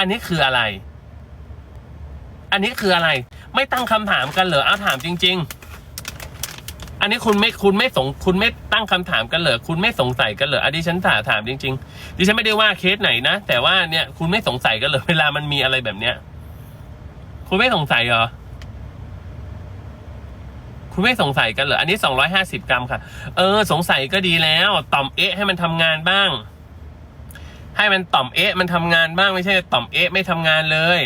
อันนี้คืออะไร อันนี้คืออะไร ไม่ตั้งคำถามกันเหรอเอาถามจริง ๆ อันนี้คุณไม่คุณไม่สงคุณไม่ตั้งคำถามกันเหรอคุณไม่สงสัยกันเหรออันนี้ฉันถามถามจริง ๆ ดิฉันไม่ได้ว่าเคสไหนนะแต่ว่าเนี่ยคุณไม่สงสัยกันเหรอเวลามันมีอะไรแบบเนี้ย คุณไม่สงสัยเหรอคุณไม่สงสัยกันเหรอ อันนี้สองร้อยห้าสิบกรัมค่ะ เออ สงสัยก็ดีแล้ว ต่อมเอ๊ะให้มันทำงานบ้าง ให้มันต่อมเอ๊ะมันทำงานบ้างไม่ใช่ต่อมเอ๊ะไม่ทำงานเลย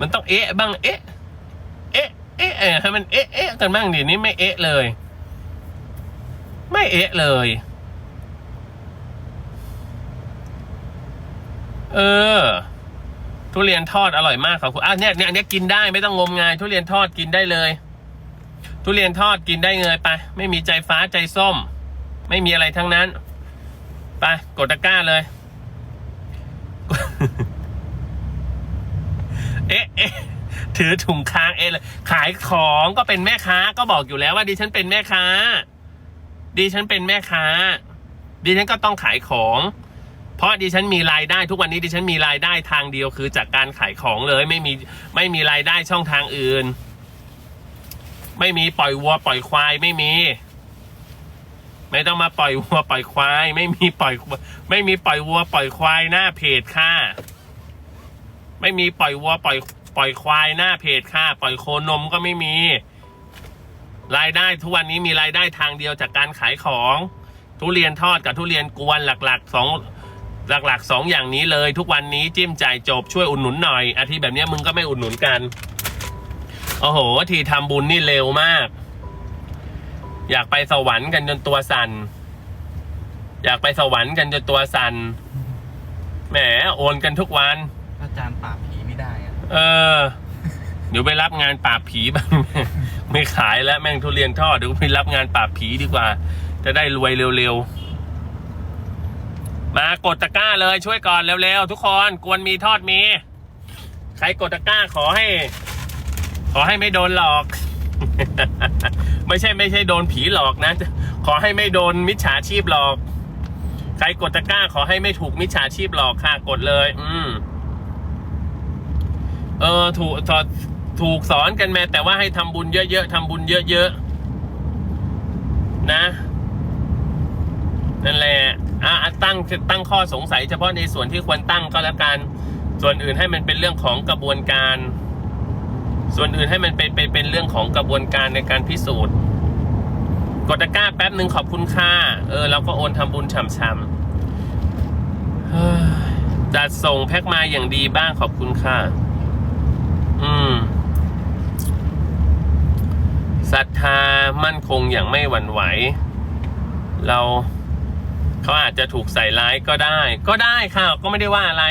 มันต้องเอ๊ะบ้างเอ๊ะเอ๊ะเอ๊ะให้มันเอ๊ะเอ๊ะกันบ้างดินี่ไม่เอ๊ะเลย ไม่เอ๊ะเลย เออทุเรียนทอดอร่อยมากครับคุณอะเนี่ยเนี่ยอันเนี้ยกินได้ไม่ต้องงมงาย ทุเรียนทอดกินได้เลย ทุเรียนทอดกินได้เลยไป ไม่มีใจฟ้าใจส้ม ไม่มีอะไรทั้งนั้น ไปกดตะกร้าเลย เอ๊ะเอ๊ะถือถุงค้างเอ๊ะเลยขายของก็เป็นแม่ค้า ก็บอกอยู่แล้วว่าดิฉันเป็นแม่ค้า ดิฉันเป็นแม่ค้า ดิฉันก็ต้องขายของ เพราะดิฉันมีรายได้ทุกวันนี้ดิฉันมีรายได้ทางเดียวคือจากการขายของเลย ไม่มีไม่มีรายได้ช่องทางอื่น ไม่มีปล่อยวัวปล่อยควายไม่มี ไม่ต้องมาปล่อยวัวปล่อยควาย ไม่มีปล่อย ไม่มีปล่อยวัวปล่อยควายหน้าเพจค่ะ ไม่มีปล่อยวัวปล่อยปล่อยควายหน้าเพจค่ะ ปล่อยโคนมก็ไม่มี รายได้ทุกวันนี้มีรายได้ทางเดียวจากการขายของ ทุเรียนทอดกับทุเรียนกวนหลักๆสองหลักๆสองอย่างนี้เลย ทุกวันนี้จิ้มจ่ายจบช่วยอุดหนุนหน่อยอาทิแบบนี้มึงก็ไม่อุดหนุนกันโอ้โห ทีทำบุญนี่เร็วมาก อยากไปสวรรค์กันจนตัวสั่นอยากไปสวรรค์กันจนตัวสั่นแหมโอนกันทุกวัน อาจารย์ปราบผีไม่ได้อะเออ เดี๋ยวไปรับงานปราบผีบ้าง ไม่ขายแล้วแม่งทุเรียนทอดเดี๋ยวไปรับงานปราบผีดีกว่า จะได้รวยเร็วๆ มากดตะกร้าเลยช่วยก่อนเร็วๆ ทุกคนกวนมีทอดมี ใครกดตะกร้าขอให้ ขอให้ไม่โดนหลอก ไม่ใช่ไม่ใช่โดนผีหลอกนะ ขอให้ไม่โดนมิจฉาชีพหลอก ใครกดตะกร้า ขอให้ไม่ถูกมิจฉาชีพหลอกค่ะกดเลย อืม เออ ถูกสอนถูกสอนกันมาแต่ว่าให้ทำบุญเยอะๆทำบุญเยอะๆนะ นั่นแหละอะตั้งตั้งข้อสงสัยเฉพาะในส่วนที่ควรตั้งก็แล้วกัน ส่วนอื่นให้มันเป็นเรื่องของกระบวนการ ส่วนอื่นให้มันเป็นเป็นเป็นเรื่องของกระบวนการในการพิสูจน์ กดตะกร้าแป๊บหนึ่งขอบคุณค่าเออเราก็โอนทำบุญฉ่ำๆเฮ้ยจัดส่งแพ็คมาอย่างดีบ้างขอบคุณค่ะ อืมศรัทธามั่นคงอย่างไม่หวั่นไหว เราเขาอาจจะถูกใส่ร้ายก็ได้ ก็ได้ค่ะ ก็ไม่ได้ว่าอะไร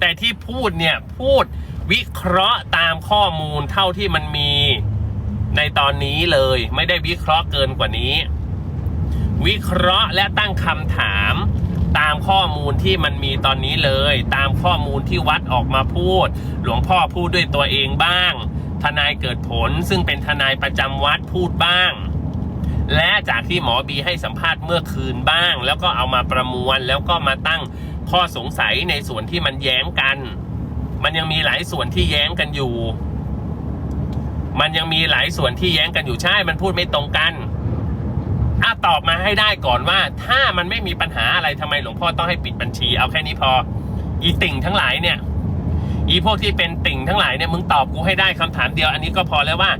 แต่ที่พูดเนี่ยพูด วิเคราะห์ตามข้อมูลเท่าที่มันมีในตอนนี้เลย ไม่ได้วิเคราะห์เกินกว่านี้ วิเคราะห์และตั้งคำถามตามข้อมูลที่มันมีตอนนี้เลย ตามข้อมูลที่วัดออกมาพูด หลวงพ่อพูดด้วยตัวเองบ้าง ทนายเกิดผลซึ่งเป็นทนายประจำวัดพูดบ้าง และจากที่หมอบีให้สัมภาษณ์เมื่อคืนบ้าง แล้วก็เอามาประมวลแล้วก็มาตั้งข้อสงสัยในส่วนที่มันแย้งกัน มันยังมีหลายส่วนที่แย้งกันอยู่ มันยังมีหลายส่วนที่แย้งกันอยู่ใช่ มันพูดไม่ตรงกันอะตอบมาให้ได้ก่อนว่า ถ้ามันไม่มีปัญหาอะไรทำไมหลวงพ่อต้องให้ปิดบัญชี เอาแค่นี้พอ อีติ่งทั้งหลายเนี่ย อีพวกที่เป็นติ่งทั้งหลายเนี่ยมึงตอบกูให้ได้คำถามเดียว อันนี้ก็พอแล้วว่า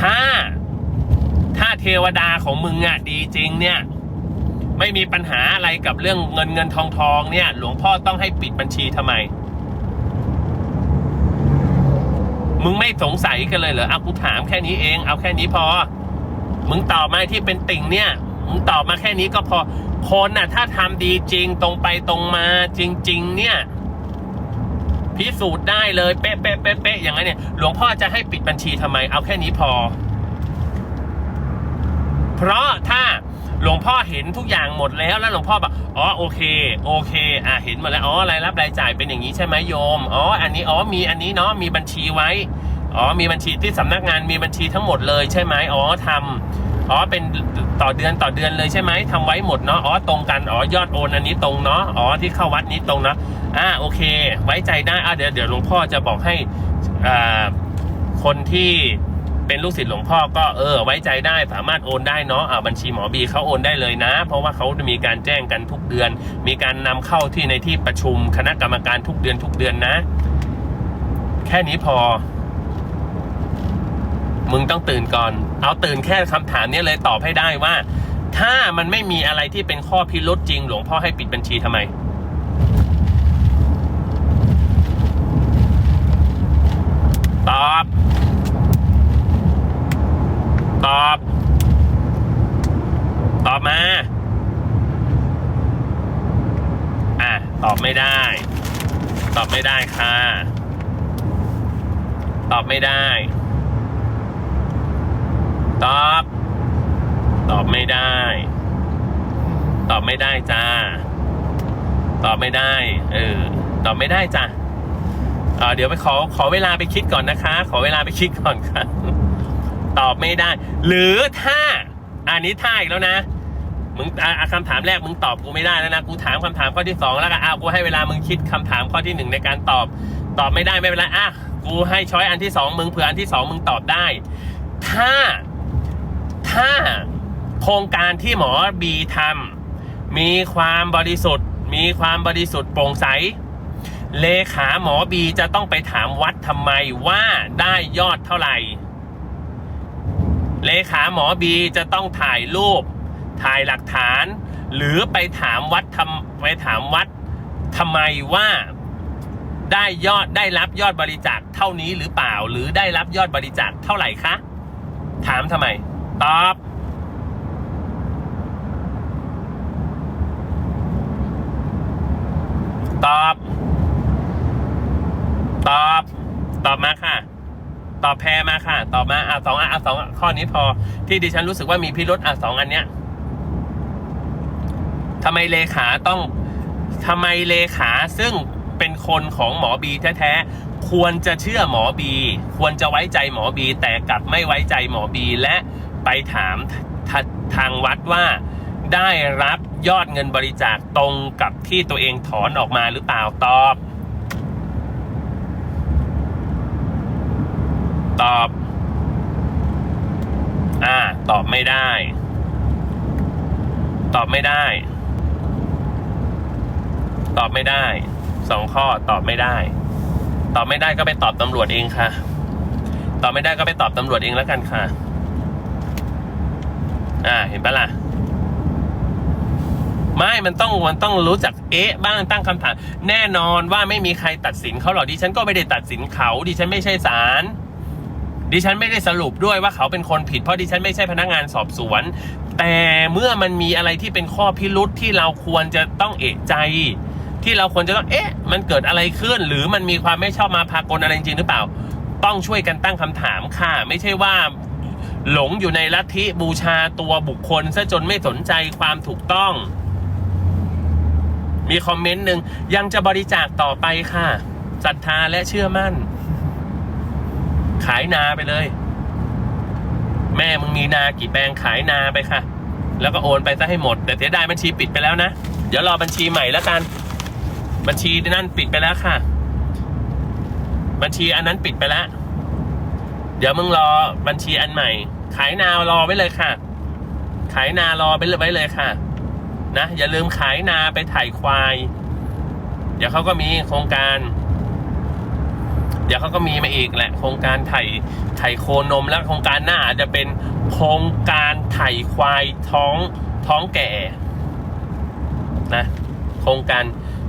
ถ้าถ้าเทวดาของมึงอะดีจริงเนี่ย ไม่มีปัญหาอะไรกับเรื่องเงินเงินทองทองเนี่ย หลวงพ่อต้องให้ปิดบัญชีทำไม มึงไม่สงสัยกันเลยเหรอเอากูถามแค่นี้เอง เอาแค่นี้พอ มึงตอบมาที่เป็นติ่งเนี่ย มึงตอบมาแค่นี้ก็พอ คนน่ะ ถ้าทำดีจริงตรงไปตรงมาจริง ๆ เนี่ย พิสูจน์ได้เลยเป๊ะเป๊ะเป๊ะเป๊ะอย่างนั้นเนี่ย หลวงพ่อจะให้ปิดบัญชีทำไม เอาแค่นี้พอ เพราะถ้า หลวงพ่อเห็นทุกอย่างหมดแล้วแล้วหลวงพ่อบอกอ๋อโอเคโอเคอะเห็นหมดแล้วอ๋อรายรับรายจ่ายเป็นอย่างนี้ใช่ไหมโยมอ๋ออันนี้อ๋อมีอันนี้เนาะมีบัญชีไว้อ๋อมีบัญชีที่สำนักงานมีบัญชีทั้งหมดเลยใช่ไหมอ๋อทำอ๋อเป็นต่อเดือนต่อเดือนเลยใช่ไหมทำไว้หมดเนาะอ๋อตรงกันอ๋อยอดโอนอันนี้ตรงเนาะอ๋อที่เข้าวัดนี้ตรงเนาะอ่าโอเค ไว้ใจได้อ่าเดี๋ยวเดี๋ยวหลวงพ่อจะบอกให้อ่าคนที่ เป็นลูกศิษย์หลวงพ่อก็เออไว้ใจได้สามารถโอนได้เนาะอ่าบัญชีหมอบีเขาโอนได้เลยนะ เพราะว่าเขาจะมีการแจ้งกันทุกเดือน มีการนำเข้าที่ในที่ประชุมคณะกรรมการทุกเดือนทุกเดือนนะ แค่นี้พอ มึงต้องตื่นก่อน เอาตื่นแค่คำถามนี้เลยตอบให้ได้ว่า ถ้ามันไม่มีอะไรที่เป็นข้อพิรุษจริง หลวงพ่อให้ปิดบัญชีทำไมตอบ ตอบ ตอบมา อะ ตอบไม่ได้ ตอบไม่ได้ค่ะ ตอบไม่ได้ ตอบ ตอบไม่ได้ ตอบไม่ได้จ้า ตอบไม่ได้ เออ ตอบไม่ได้จ้ะเออเดี๋ยวไปขอขอเวลาไปคิดก่อนนะคะ ขอเวลาไปคิดก่อนค่ะ ตอบไม่ได้ หรือถ้าอันนี้ท่าอีกแล้วนะมึงอะอะคำถามแรกมึงตอบกูไม่ได้แล้วนะกูถามคำถามข้อที่สองแล้วกันอ้าวกูให้เวลามึงคิดคำถามข้อที่หนึ่งในการตอบ ตอบไม่ได้ไม่เป็นไรอะกูให้ช้อยอันที่สองมึงเผื่ออันที่สองมึงตอบได้ ถ้าถ้าโครงการที่หมอบีทำมีความบริสุทธิ์ มีความบริสุทธิ์โปร่งใส เลขาหมอบีจะต้องไปถามวัดทำไมว่าได้ยอดเท่าไหร่ เลขาหมอบีจะต้องถ่ายรูป ถ่ายหลักฐาน หรือไปถามวัดทำไปถามวัดทำไมว่าได้ยอดได้รับยอดบริจาคเท่านี้หรือเปล่า หรือได้รับยอดบริจาคเท่าไหร่คะถามทำไม ตอบตอบ ตอบ ตอบมาค่ะ ตอบแพรมาค่ะ อบมาอะสองอะสองข้อนี้พอที่ดิฉันรู้สึกว่ามีพิรุษอะสองอันเนี้ยทำไมเลขาต้องทำไมเลขาซึ่งเป็นคนของหมอบีแท้ๆควรจะเชื่อหมอบี ควรจะไว้ใจหมอบี แต่กลับไม่ไว้ใจหมอบี และไปถามทาทางวัดว่าได้รับยอดเงินบริจาคตรงกับที่ตัวเองถอนออกมาหรือเปล่าตอบ ตอบ ตอบไม่ได้ ตอบไม่ได้ ตอบไม่ได้สองข้อตอบไม่ได้ ตอบไม่ได้ก็ไปตอบตำรวจเองค่ะ ตอบไม่ได้ก็ไปตอบตำรวจเองแล้วกันค่ะ อ่าเห็นปะล่ะไม่มันต้องมันต้องรู้จักเอ๊ะบ้างตั้งคำถาม แน่นอนว่าไม่มีใครตัดสินเขาหรอกดิฉันก็ไม่ได้ตัดสินเขาดิฉันไม่ใช่ศาล ดิฉันไม่ได้สรุปด้วยว่าเขาเป็นคนผิดเพราะดิฉันไม่ใช่พนักงานสอบสวน แต่เมื่อมันมีอะไรที่เป็นข้อพิรุษที่เราควรจะต้องเอะใจ ที่เราควรจะต้องเอ๊ะ มันเกิดอะไรขึ้น หรือมันมีความไม่ชอบมาพากลอะไรจริงหรือเปล่า ต้องช่วยกันตั้งคำถามค่ะ ไม่ใช่ว่าหลงอยู่ในลัทธิบูชาตัวบุคคลซะจนไม่สนใจความถูกต้อง มีคอมเมนต์หนึ่งยังจะบริจาคต่อไปค่ะศรัทธาและเชื่อมั่น ขายนาไปเลย แม่มึงมีนากี่แปลงขายนาไปค่ะ แล้วก็โอนไปซะให้หมด แต่เสียดายบัญชีปิดไปแล้วนะ เดี๋ยวรอบัญชีใหม่แล้วกัน บัญชีนั่นปิดไปแล้วค่ะ บัญชีอันนั้นปิดไปแล้ว เดี๋ยวมึงรอบัญชีอันใหม่ ขายนารอไว้เลยค่ะ ขายนารอไปเลยไว้เลยค่ะ นะอย่าลืมขายนาไปถ่ายควาย เดี๋ยวเขาก็มีโครงการ ดี๋ยวเขาก็มีมาอีกแหละ โครงการไถ่ไถ่โคนมแล้วโครงการหน้าอาจจะเป็นโครงการไถ่ควายท้องท้องแก่นะโครงการ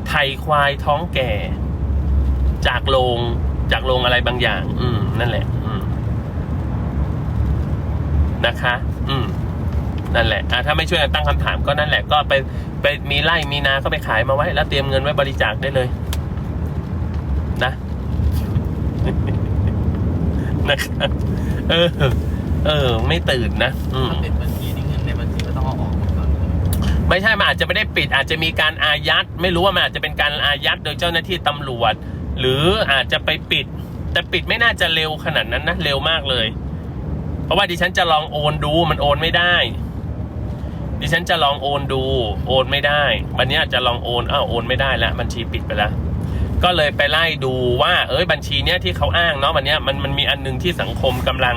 ไถ่ควายท้องแก่ จากโรงจากโรงอะไรบางอย่าง อืม นั่นแหละ อืมนะคะ อืมนั่นแหละอะถ้าไม่ช่วยตั้งคำถามก็นั่นแหละก็ไปไปมีไร่มีนาก็ไปขายมาไว้ แล้วเตรียมเงินไว้บริจาคได้เลย นะ นะครับเออ เออ ไม่ตื่นนะ อืม ถ้าปิดบัญชีนี่เงินในบัญชีก็ต้องเอาออกหมดก่อนไม่ใช่ มันอาจจะไม่ได้ปิด อาจจะมีการอายัด ไม่รู้ว่ามันอาจจะเป็นการอายัดโดยเจ้าหน้าที่ตำรวจ หรืออาจจะไปปิด แต่ปิดไม่น่าจะเร็วขนาดนั้นนะ เร็วมากเลย เพราะว่าดิฉันจะลองโอนดู มันโอนไม่ได้ ดิฉันจะลองโอนดู โอนไม่ได้ วันเนี้ยจะลองโอน อ้าว โอนไม่ได้แล้วบัญชีปิดไปแล้ว ก็เลยไปไล่ดูว่าเอ้ยบัญชีเนี้ยที่เขาอ้างเนาะวันเนี้ยมันมันมีอันหนึงที่สังคมกำลัง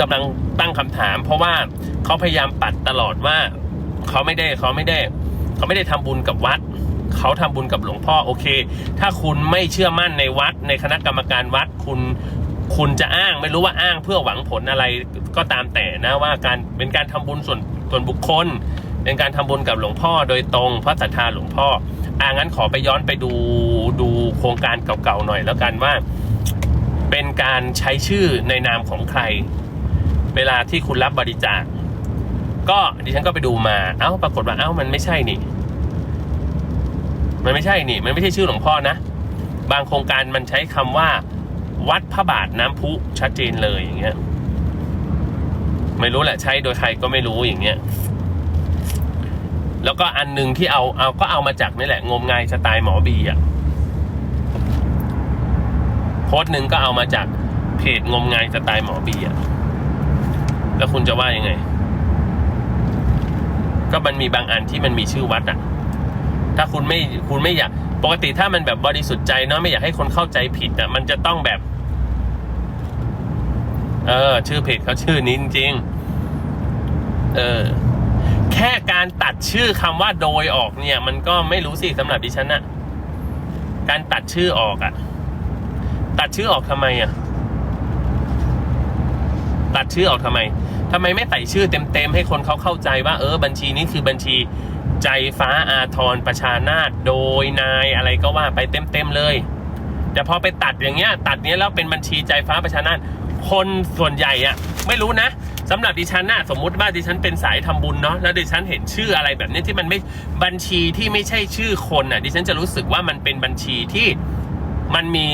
กำลังตั้งคำถาม เพราะว่าเขาพยายามปัดตลอดว่าเขาไม่ได้เขาไม่ได้เขาไม่ได้ทำบุญกับวัดเขาทำบุญกับหลวงพ่อโอเค ถ้าคุณไม่เชื่อมั่นในวัด ในคณะกรรมการวัดคุณคุณจะอ้างไม่รู้ว่าอ้างเพื่อหวังผลอะไรก็ตามแต่นะว่าการเป็นการทำบุญส่วนส่วนบุคคล เป็นการทำบุญกับหลวงพ่อโดยตรงเพราะศรัทธาหลวงพ่อ อ่างั้นขอไปย้อนไปดูดูโครงการเก่าๆหน่อยแล้วกันว่า เป็นการใช้ชื่อในนามของใคร เวลาที่คุณรับบริจาคก็ดิฉันก็ไปดูมา เอ้า ปรากฏว่า เอ้า มันไม่ใช่นี่ มันไม่ใช่นี่ มันไม่ใช่ชื่อหลวงพ่อนะ บางโครงการมันใช้คำว่า วัดพระบาทน้ำพุชัดเจนเลยอย่างเงี้ย ไม่รู้แหละใช้โดยใครก็ไม่รู้อย่างเงี้ย แล้วก็อันหนึ่งที่เอาเอาก็เอามาจากนี่แหละ งมงายสไตล์หมอบีอะโพสต์หนึ่งก็เอามาจากเพจงมงายสไตล์หมอบีอะแล้วคุณจะว่ายังไง ก็มันมีบางอันที่มันมีชื่อวัดอะถ้าคุณไม่คุณไม่อยากปกติถ้ามันแบบบริสุทธิ์ใจเนาะไม่อยากให้คนเข้าใจผิดอะมันจะต้องแบบ เออ ชื่อเพจเขาชื่อนี้จริงเออ ค่การตัดชื่อคำว่าโดยออกเนี่ย มันก็ไม่รู้สิสำหรับดิฉันอะการตัดชื่อออกอะตัดชื่อออกทำไมอะตัดชื่อออกทำไมทำไมไม่ใส่ชื่อเต็มๆให้คนเขาเข้าใจว่า เออ บัญชีนี้คือบัญชีใจฟ้าอาทรประชานาตโดยนายอะไรก็ว่าไปเต็มๆเลย แต่พอไปตัดอย่างเงี้ย ตัดเนี้ยแล้วเป็นบัญชีใจฟ้าประชานาตคนส่วนใหญ่อะไม่รู้นะ สำหรับดิฉันน่ะสมมุติว่าดิฉันเป็นสายทำบุญเนาะแล้วดิฉันเห็นชื่ออะไรแบบนี้ที่มันไม่บัญชีที่ไม่ใช่ชื่อคนน่ะดิฉันจะรู้สึกว่ามันเป็นบัญชีที่มันมี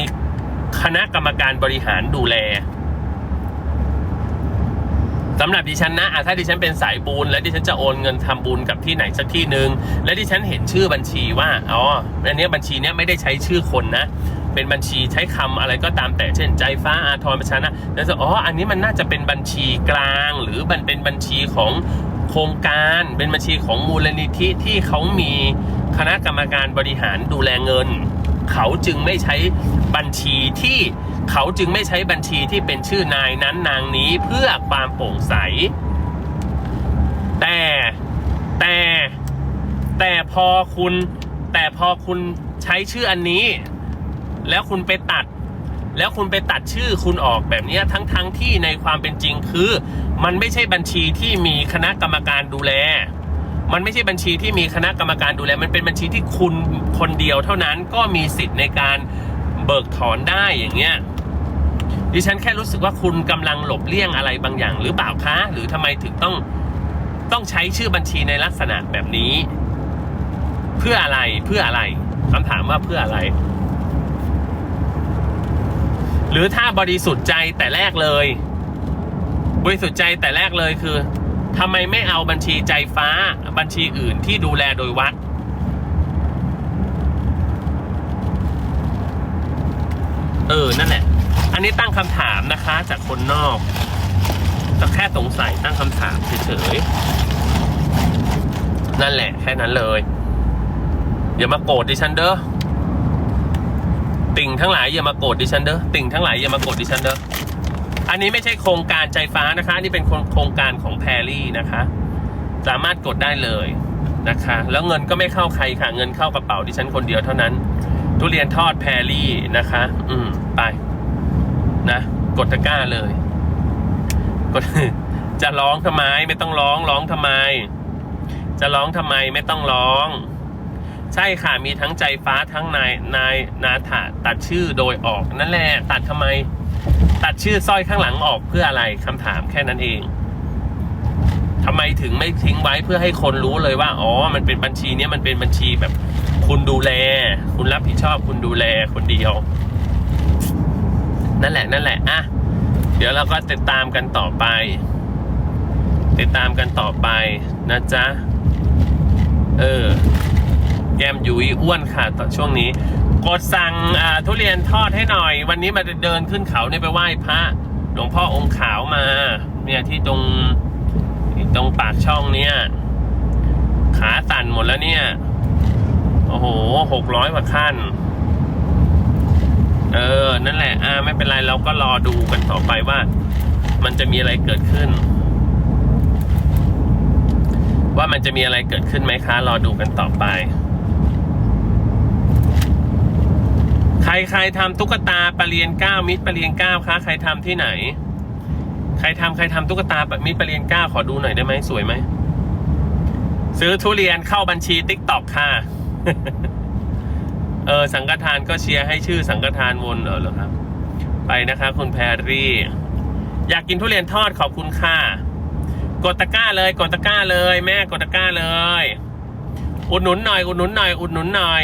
คณะกรรมการบริหารดูแลสำหรับดิฉันนะถ้าดิฉันเป็นสายบุญแล้วดิฉันจะโอนเงินทำบุญกับที่ไหนสักที่หนึ่งและดิฉันเห็นชื่อบัญชีว่าอ๋ออันนี้บัญชีเนี้ยไม่ได้ใช้ชื่อคนนะ เป็นบัญชีใช้คำอะไรก็ตามแต่เช่นใจฟ้าอาทรประชานะแล้วจะอ๋ออันนี้มันน่าจะเป็นบัญชีกลาง หรือมันเป็นบัญชีของโครงการเป็นบัญชีของมูลนิธิที่เขามีคณะกรรมการบริหารดูแลเงิน เขาจึงไม่ใช้บัญชีที่เขาจึงไม่ใช้บัญชีที่เป็นชื่อนายนั้นนางนี้เพื่อความโปร่งใส แต่แต่แต่พอคุณแต่พอคุณใช้ชื่ออันนี้ แล้วคุณไปตัด แล้วคุณไปตัดชื่อคุณออกแบบนี้ทั้งทั้งที่ในความเป็นจริงคือ มันไม่ใช่บัญชีที่มีคณะกรรมการดูแล มันไม่ใช่บัญชีที่มีคณะกรรมการดูแล มันเป็นบัญชีที่คุณคนเดียวเท่านั้นก็มีสิทธิ์ในการเบิกถอนได้อย่างเงี้ยดิฉันแค่รู้สึกว่าคุณกำลังหลบเลี่ยงอะไรบางอย่าง หรือเปล่าคะ หรือทำไมถึงต้องต้องใช้ชื่อบัญชีในลักษณะแบบนี้ เพื่ออะไรเพื่ออะไรคำถามว่าเพื่ออะไร รือถ้าบริสุทธิ์ใจแต่แรกเลย บริสุทธิ์ใจแต่แรกเลยคือทำไมไม่เอาบัญชีใจฟ้าบัญชีอื่นที่ดูแลโดยวัด เออ นั่นแหละ อันนี้ตั้งคำถามนะคะ จากคนนอกก็แค่สงสัยตั้งคำถามเฉยๆ นั่นแหละ แค่นั้นเลยอย่ามาโกรธดิฉันเด้อ ติ่งทั้งหลายอย่ามาโกรธดิฉันเด้อติ่งทั้งหลายอย่ามาโกรธดิฉันเด้ออันนี้ไม่ใช่โครงการใจฟ้านะคะนี่เป็นโครงการของแพรรี่นะคะ สามารถกดได้เลยนะคะ แล้วเงินก็ไม่เข้าใครค่ะ เงินเข้ากระเป๋าดิฉันคนเดียวเท่านั้น ทุเรียนทอดแพรรี่นะคะ อืมไปนะกดตะกร้าเลยกดจะร้องทำไมไม่ต้องร้องร้องทำไม จะร้องทำไมไม่ต้องร้อง ใช่ค่ะมีทั้งใจฟ้าทั้งนายนายนาถาตัดชื่อโดยออกนั่นแหละตัดทำไม ตัดชื่อสร้อยข้างหลังออกเพื่ออะไรคำถามแค่นั้นเองทำไมถึงไม่ทิ้งไว้เพื่อให้คนรู้เลยว่า อ๋อ มันเป็นบัญชีเนี้ยมันเป็นบัญชีแบบ คุณดูแล คุณรับผิดชอบคุณดูแลคนเดียว นั่นแหละนั่นแหละอะเดี๋ยวเราก็ติดตามกันต่อไป ติดตามกันต่อไปนะจ๊ะ เออ แกมยุยอ้วนค่ะต่อช่วงนี้ กดสั่งทุเรียนทอดให้หน่อย วันนี้มาเดินขึ้นเขาเนี่ยไปไหว้พระหลวงพ่อองค์ขาวมา เนี่ยที่ตรงตรงปากช่องเนี่ย ขาสั่นหมดแล้วเนี่ย โอ้โหหกร้อยกว่าขั้น เออ นั่นแหละ อ่า ไม่เป็นไรเราก็รอดูกันต่อไปว่า มันจะมีอะไรเกิดขึ้น ว่ามันจะมีอะไรเกิดขึ้นไหมคะ รอดูกันต่อไป ใครใครทำตุ๊กตาปลาเรียนเก้ามิตรปลาเรียนเก้าคะใครทำที่ไหน ใครทำใครทำตุ๊กตามิตรปลาเรียนเก้าขอดูหน่อยได้ไหมสวยไหมซื้อทุเรียนเข้าบัญชีติ๊กต็อกค่ะเออสังฆทานก็เชียร์ให้ชื่อสังฆทานวนเออเหรอครับ ไปนะคะคุณแพรรี่ อยากกินทุเรียนทอดขอบคุณค่ะ กดตะกร้าเลยกดตะกร้าเลย แม่กดตะกร้าเลย อุดหนุนหน่อย อุดหนุนหน่อย อุดหนุนหน่อย